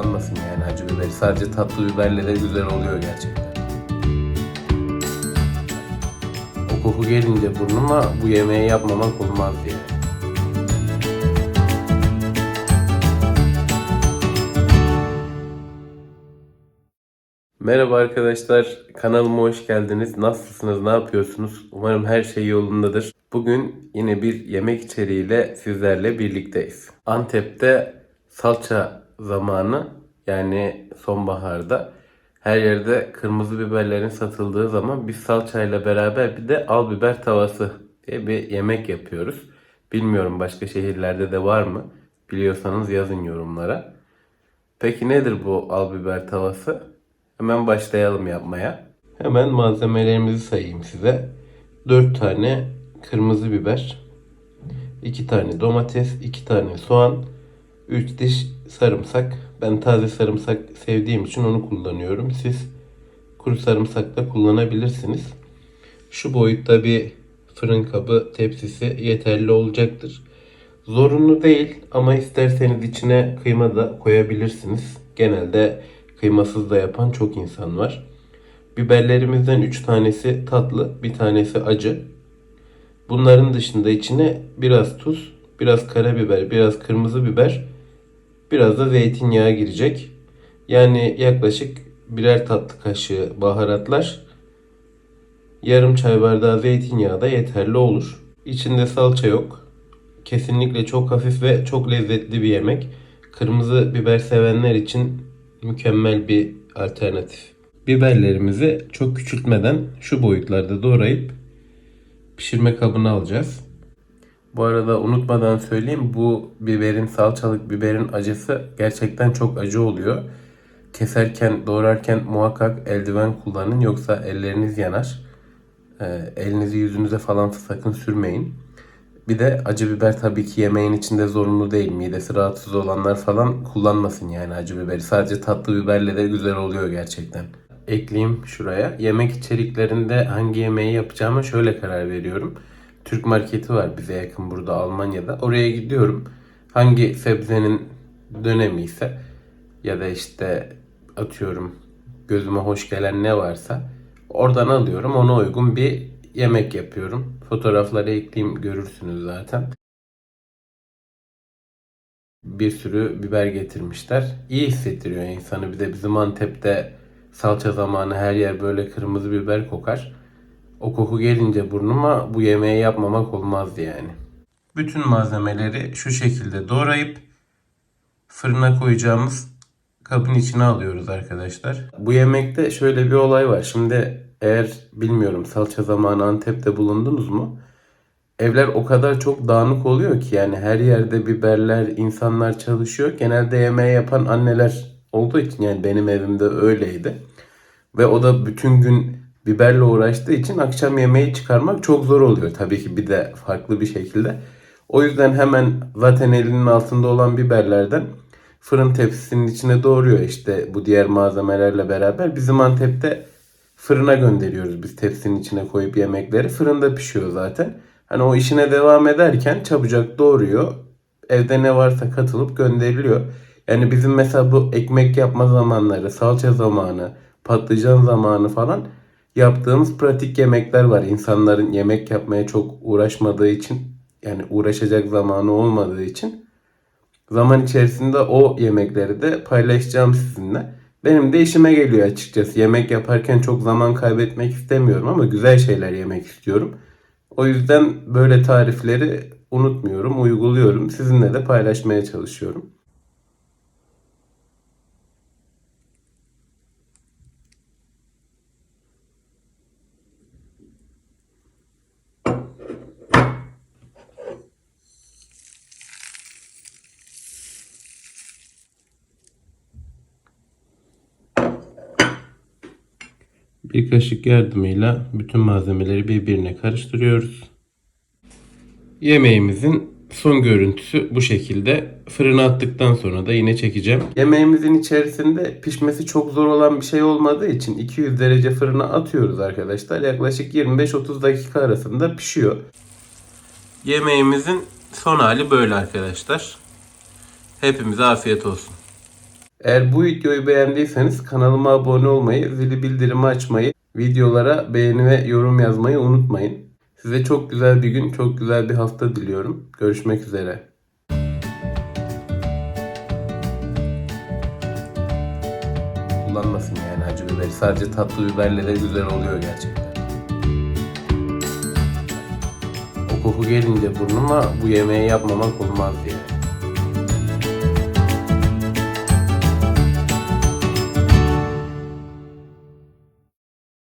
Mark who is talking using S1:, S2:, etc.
S1: kullanmasın yani acı biberi. Sadece tatlı biberle de güzel oluyor gerçekten. O koku gelince burnuma bu yemeği yapmamak olmaz diye. Merhaba arkadaşlar, kanalıma hoş geldiniz. Nasılsınız, ne yapıyorsunuz? Umarım her şey yolundadır. Bugün yine bir yemek içeriğiyle sizlerle birlikteyiz. Antep'te salça zamanı yani sonbaharda her yerde kırmızı biberlerin satıldığı zaman biz salçayla beraber bir de al biber tavası diye bir yemek yapıyoruz. Bilmiyorum başka şehirlerde de var mı? Biliyorsanız yazın yorumlara. Peki nedir bu al biber tavası? Hemen başlayalım yapmaya. Hemen malzemelerimizi sayayım size. 4 tane kırmızı biber, 2 tane domates, 2 tane soğan, 3 diş sarımsak. Ben taze sarımsak sevdiğim için onu kullanıyorum. Siz kuru sarımsak da kullanabilirsiniz. Şu boyutta bir fırın kabı tepsisi yeterli olacaktır. Zorunlu değil ama isterseniz içine kıyma da koyabilirsiniz. Genelde kıymasız da yapan çok insan var. Biberlerimizden 3 tanesi tatlı, bir tanesi acı. Bunların dışında içine biraz tuz, biraz karabiber, biraz kırmızı biber, biraz da zeytinyağı girecek. Yani yaklaşık birer tatlı kaşığı baharatlar, yarım çay bardağı zeytinyağı da yeterli olur. İçinde salça yok. Kesinlikle çok hafif ve çok lezzetli bir yemek. Kırmızı biber sevenler için mükemmel bir alternatif. Biberlerimizi çok küçültmeden şu boyutlarda doğrayıp pişirme kabına alacağız. Bu arada unutmadan söyleyeyim bu biberin salçalık biberin acısı gerçekten çok acı oluyor. Keserken doğrarken muhakkak eldiven kullanın yoksa elleriniz yanar. Ee, elinizi yüzünüze falan sakın sürmeyin. Bir de acı biber tabii ki yemeğin içinde zorunlu değil. Midesi rahatsız olanlar falan kullanmasın yani acı biberi. Sadece tatlı biberle de güzel oluyor gerçekten. Ekleyeyim şuraya. Yemek içeriklerinde hangi yemeği yapacağıma şöyle karar veriyorum. Türk marketi var bize yakın burada Almanya'da. Oraya gidiyorum. Hangi sebzenin dönemi ise ya da işte atıyorum gözüme hoş gelen ne varsa oradan alıyorum. Ona uygun bir yemek yapıyorum. Fotoğrafları ekleyeyim görürsünüz zaten. Bir sürü biber getirmişler. İyi hissettiriyor insanı. Bir de bizim Antep'te salça zamanı her yer böyle kırmızı biber kokar. O koku gelince burnuma bu yemeği yapmamak olmazdı yani. Bütün malzemeleri şu şekilde doğrayıp fırına koyacağımız kabın içine alıyoruz arkadaşlar. Bu yemekte şöyle bir olay var. Şimdi eğer bilmiyorum salça zamanı Antep'te bulundunuz mu? Evler o kadar çok dağınık oluyor ki yani her yerde biberler, insanlar çalışıyor. Genelde yemeği yapan anneler olduğu için yani benim evimde öyleydi. Ve o da bütün gün biberle uğraştığı için akşam yemeği çıkarmak çok zor oluyor. Tabii ki bir de farklı bir şekilde. O yüzden hemen zaten elinin altında olan biberlerden fırın tepsisinin içine doğruyor işte bu diğer malzemelerle beraber. Bizim Antep'te fırına gönderiyoruz biz tepsinin içine koyup yemekleri. Fırında pişiyor zaten. Hani o işine devam ederken çabucak doğruyor. Evde ne varsa katılıp gönderiliyor. Yani bizim mesela bu ekmek yapma zamanları, salça zamanı, patlıcan zamanı falan yaptığımız pratik yemekler var. İnsanların yemek yapmaya çok uğraşmadığı için yani uğraşacak zamanı olmadığı için zaman içerisinde o yemekleri de paylaşacağım sizinle. Benim de işime geliyor açıkçası. Yemek yaparken çok zaman kaybetmek istemiyorum ama güzel şeyler yemek istiyorum. O yüzden böyle tarifleri unutmuyorum, uyguluyorum. Sizinle de paylaşmaya çalışıyorum. Bir kaşık yardımıyla bütün malzemeleri birbirine karıştırıyoruz. Yemeğimizin son görüntüsü bu şekilde. Fırına attıktan sonra da yine çekeceğim. Yemeğimizin içerisinde pişmesi çok zor olan bir şey olmadığı için 200 derece fırına atıyoruz arkadaşlar. Yaklaşık 25-30 dakika arasında pişiyor. Yemeğimizin son hali böyle arkadaşlar. Hepimize afiyet olsun. Eğer bu videoyu beğendiyseniz kanalıma abone olmayı, zili bildirimi açmayı, videolara beğeni ve yorum yazmayı unutmayın. Size çok güzel bir gün, çok güzel bir hafta diliyorum. Görüşmek üzere. Kullanmasın yani acı biberi. Sadece tatlı biberle de güzel oluyor gerçekten. O koku gelince burnuma bu yemeği yapmamak olmaz diye.